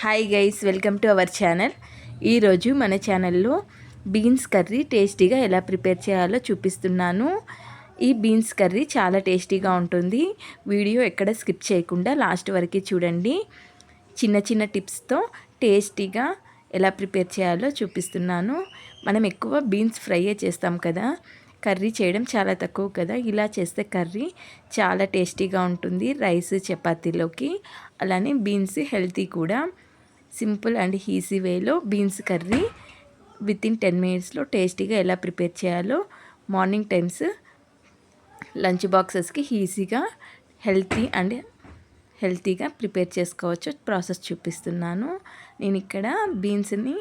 Hi guys welcome to our channel ఈరోజు మన ఛానల్లో బీన్స్ కర్రీ టేస్టీగా ఎలా ప్రిపేర్ చేయాలో చూపిస్తున్నాను. ఈ బీన్స్ కర్రీ చాలా టేస్టీగా ఉంటుంది. వీడియో ఎక్కడ స్కిప్ చేయకుండా లాస్ట్ వరకు చూడండి. చిన్న చిన్న టిప్స్తో టేస్టీగా ఎలా ప్రిపేర్ చేయాలో చూపిస్తున్నాను. మనం ఎక్కువ బీన్స్ ఫ్రైయే చేస్తాం కదా కర్రీ చేయడం చాలా తక్కువ కదా. ఇలా చేస్తే కర్రీ చాలా టేస్టీగా ఉంటుంది. రైస్ చపాతీలోకి అలానే బీన్స్ హెల్తీ కూడా. సింపుల్ అండ్ ఈజీ వేలో beans curry with in ten మినిట్స్లో టేస్టీగా ఎలా ప్రిపేర్ చేయాలో మార్నింగ్ టైమ్స్ లంచ్ బాక్సెస్కి ఈజీగా హెల్తీ అండ్ హెల్తీగా ప్రిపేర్ చేసుకోవచ్చు ప్రాసెస్ చూపిస్తున్నాను. నేను ఇక్కడ బీన్స్ని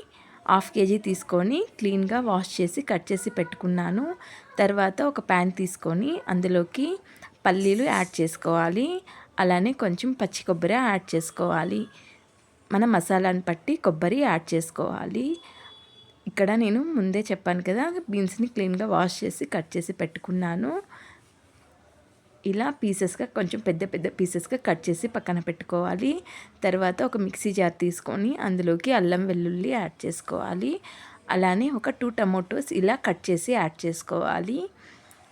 హాఫ్ కేజీ తీసుకొని క్లీన్గా వాష్ చేసి కట్ చేసి పెట్టుకున్నాను. తర్వాత ఒక ప్యాన్ తీసుకొని అందులోకి పల్లీలు యాడ్ చేసుకోవాలి. అలానే కొంచెం పచ్చి కొబ్బరి యాడ్ చేసుకోవాలి. మన మసాలాని పట్టి కొబ్బరి యాడ్ చేసుకోవాలి. ఇక్కడ నేను ముందే చెప్పాను కదా బీన్స్ని క్లీన్గా వాష్ చేసి కట్ చేసి పెట్టుకున్నాను. ఇలా పీసెస్గా కొంచెం పెద్ద పెద్ద పీసెస్గా కట్ చేసి పక్కన పెట్టుకోవాలి. తర్వాత ఒక మిక్సీ జార్ తీసుకొని అందులోకి అల్లం వెల్లుల్లి యాడ్ చేసుకోవాలి. అలానే ఒక టూ టమోటోస్ ఇలా కట్ చేసి యాడ్ చేసుకోవాలి.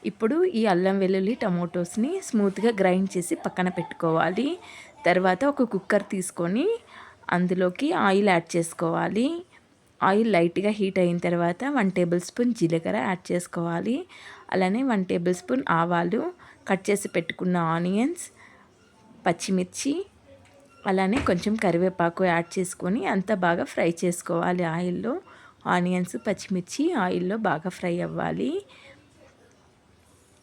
ఇప్పుడు ఈ అల్లం వెల్లుల్లి టమోటోస్ని స్మూత్గా గ్రైండ్ చేసి పక్కన పెట్టుకోవాలి. తర్వాత ఒక కుక్కర్ తీసుకొని అందులోకి ఆయిల్ యాడ్ చేసుకోవాలి. ఆయిల్ లైట్గా హీట్ అయిన తర్వాత వన్ టేబుల్ స్పూన్ జీలకర్ర యాడ్ చేసుకోవాలి. అలానే వన్ టేబుల్ స్పూన్ ఆవాలు కట్ చేసి పెట్టుకున్న ఆనియన్స్ పచ్చిమిర్చి అలానే కొంచెం కరివేపాకు యాడ్ చేసుకొని అంతా బాగా ఫ్రై చేసుకోవాలి ఆయిల్లో. ఆనియన్స్ పచ్చిమిర్చి ఆయిల్లో బాగా ఫ్రై అవ్వాలి.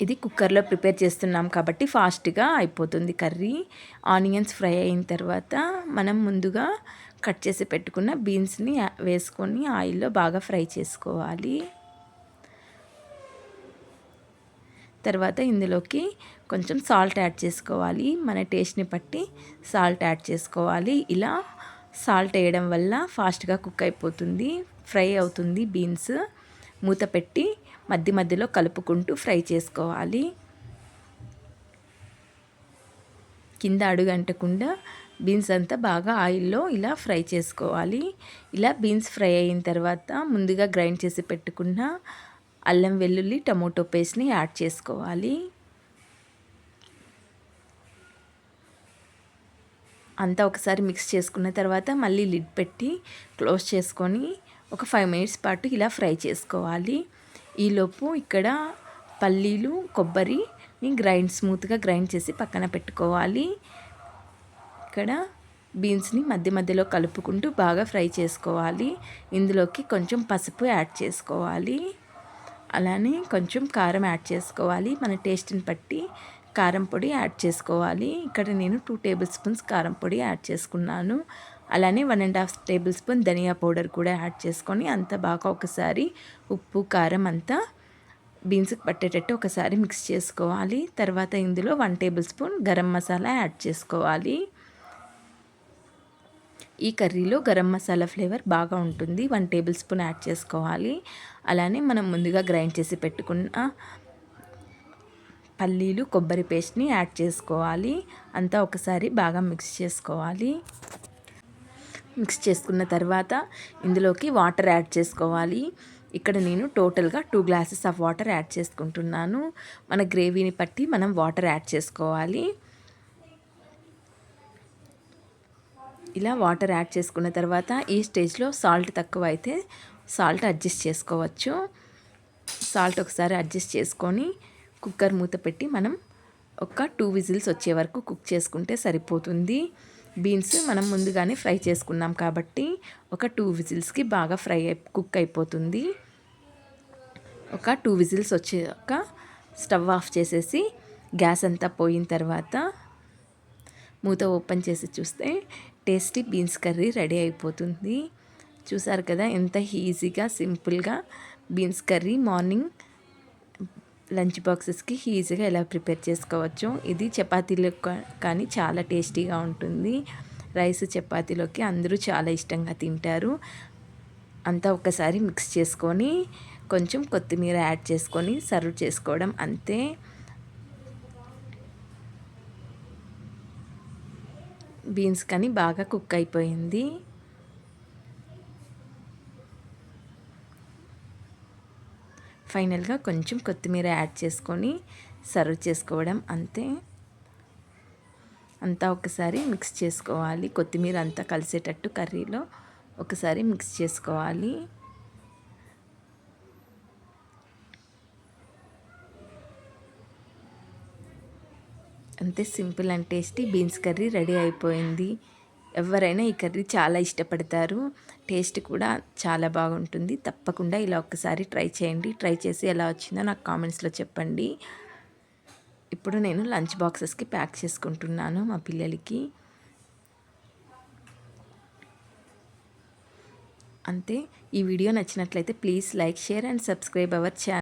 ఇది కుక్కర్లో ప్రిపేర్ చేస్తున్నాం కాబట్టి ఫాస్ట్గా అయిపోతుంది కర్రీ. ఆనియన్స్ ఫ్రై అయిన తర్వాత మనం ముందుగా కట్ చేసి పెట్టుకున్న బీన్స్ని వేసుకొని ఆయిల్లో బాగా ఫ్రై చేసుకోవాలి. తర్వాత ఇందులోకి కొంచెం సాల్ట్ యాడ్ చేసుకోవాలి. మన టేస్ట్ని బట్టి సాల్ట్ యాడ్ చేసుకోవాలి. ఇలా సాల్ట్ వేయడం వల్ల ఫాస్ట్గా కుక్ అయిపోతుంది ఫ్రై అవుతుంది బీన్స్. మూత పెట్టి మధ్య మధ్యలో కలుపుకుంటూ ఫ్రై చేసుకోవాలి. కింద అడుగంటకుండా బీన్స్ అంతా బాగా ఆయిల్లో ఇలా ఫ్రై చేసుకోవాలి. ఇలా బీన్స్ ఫ్రై అయిన తర్వాత ముందుగా గ్రైండ్ చేసి పెట్టుకున్న అల్లం వెల్లుల్లి టమోటో పేస్ట్ని యాడ్ చేసుకోవాలి. అంతా ఒకసారి మిక్స్ చేసుకున్న తర్వాత మళ్ళీ లిడ్ పెట్టి క్లోజ్ చేసుకొని ఒక ఫైవ్ మినిట్స్ పాటు ఇలా ఫ్రై చేసుకోవాలి. ఈలోపు ఇక్కడ పల్లీలు కొబ్బరిని గ్రైండ్ స్మూత్గా గ్రైండ్ చేసి పక్కన పెట్టుకోవాలి. ఇక్కడ బీన్స్ని మధ్య మధ్యలో కలుపుకుంటూ బాగా ఫ్రై చేసుకోవాలి. ఇందులోకి కొంచెం పసుపు యాడ్ చేసుకోవాలి. అలానే కొంచెం కారం యాడ్ చేసుకోవాలి. మన టేస్ట్ని బట్టి కారం పొడి యాడ్ చేసుకోవాలి. ఇక్కడ నేను టూ టేబుల్ స్పూన్స్ కారం పొడి యాడ్ చేసుకున్నాను. అలానే one and half tablespoon ధనియా పౌడర్ కూడా యాడ్ చేసుకొని అంత బాగా ఒకసారి ఉప్పు కారం అంతా బీన్స్కి పట్టేటట్టు ఒకసారి మిక్స్ చేసుకోవాలి. తర్వాత ఇందులో one tablespoon garam masala add చేసుకోవాలి. ఈ కర్రీలో గరం మసాలా ఫ్లేవర్ బాగా ఉంటుంది. వన్ టేబుల్ స్పూన్ యాడ్ చేసుకోవాలి. అలానే మనం ముందుగా గ్రైండ్ చేసి పెట్టుకున్న పల్లీలు కొబ్బరి పేస్ట్ని యాడ్ చేసుకోవాలి. అంతా ఒకసారి బాగా మిక్స్ చేసుకోవాలి. మిక్స్ చేసుకున్న తర్వాత ఇందులోకి వాటర్ యాడ్ చేసుకోవాలి. ఇక్కడ నేను టోటల్గా two glasses of water add చేసుకుంటున్నాను. మన గ్రేవీని బట్టి మనం వాటర్ యాడ్ చేసుకోవాలి. ఇలా వాటర్ యాడ్ చేసుకున్న తర్వాత ఈ స్టేజ్లో సాల్ట్ తక్కువ అయితే సాల్ట్ అడ్జస్ట్ చేసుకోవచ్చు. సాల్ట్ ఒకసారి అడ్జస్ట్ చేసుకొని కుక్కర్ మూత పెట్టి మనం ఒక టూ విజిల్స్ వచ్చే వరకు కుక్ చేసుకుంటే సరిపోతుంది. బీన్స్ మనం ముందుగానే ఫ్రై చేసుకున్నాం కాబట్టి ఒక టూ విజిల్స్కి బాగా ఫ్రై కుక్ అయిపోతుంది. ఒక టూ విజిల్స్ వచ్చాక స్టవ్ ఆఫ్ చేసేసి గ్యాస్ అంతా పోయిన తర్వాత మూత ఓపెన్ చేసి చూస్తే టేస్టీ బీన్స్ కర్రీ రెడీ అయిపోతుంది. చూసారు కదా ఎంత ఈజీగా సింపుల్గా బీన్స్ కర్రీ మార్నింగ్ లంచ్ బాక్సెస్కి ఈజీగా ఎలా ప్రిపేర్ చేసుకోవచ్చు. ఇది చపాతీలో కానీ చాలా టేస్టీగా ఉంటుంది. రైస్ చపాతీలోకి అందరూ చాలా ఇష్టంగా తింటారు. అంతా ఒకసారి మిక్స్ చేసుకొని కొంచెం కొత్తిమీర యాడ్ చేసుకొని సర్వ్ చేసుకోవడం అంతే. బీన్స్ కానీ బాగా కుక్ అయిపోయింది. ఫైనల్గా కొంచెం కొత్తిమీర యాడ్ చేసుకొని సర్వ్ చేసుకోవడం అంతే. అంతా ఒకసారి మిక్స్ చేసుకోవాలి. కొత్తిమీర అంతా కలిసేటట్టు కర్రీలో ఒకసారి మిక్స్ చేసుకోవాలి. అంతే simple and tasty beans curry ready అయిపోయింది. ఎవరైనా ఈ కర్రీ చాలా ఇష్టపడతారు. టేస్ట్ కూడా చాలా బాగుంటుంది. తప్పకుండా ఇలా ఒక్కసారి ట్రై చేయండి. ట్రై చేసి ఎలా వచ్చిందో నాకు కామెంట్స్లో చెప్పండి. ఇప్పుడు నేను లంచ్ బాక్సెస్కి ప్యాక్ చేసుకుంటున్నాను మా పిల్లలకి. అంతే. ఈ వీడియో నచ్చినట్లయితే please like share and subscribe our channel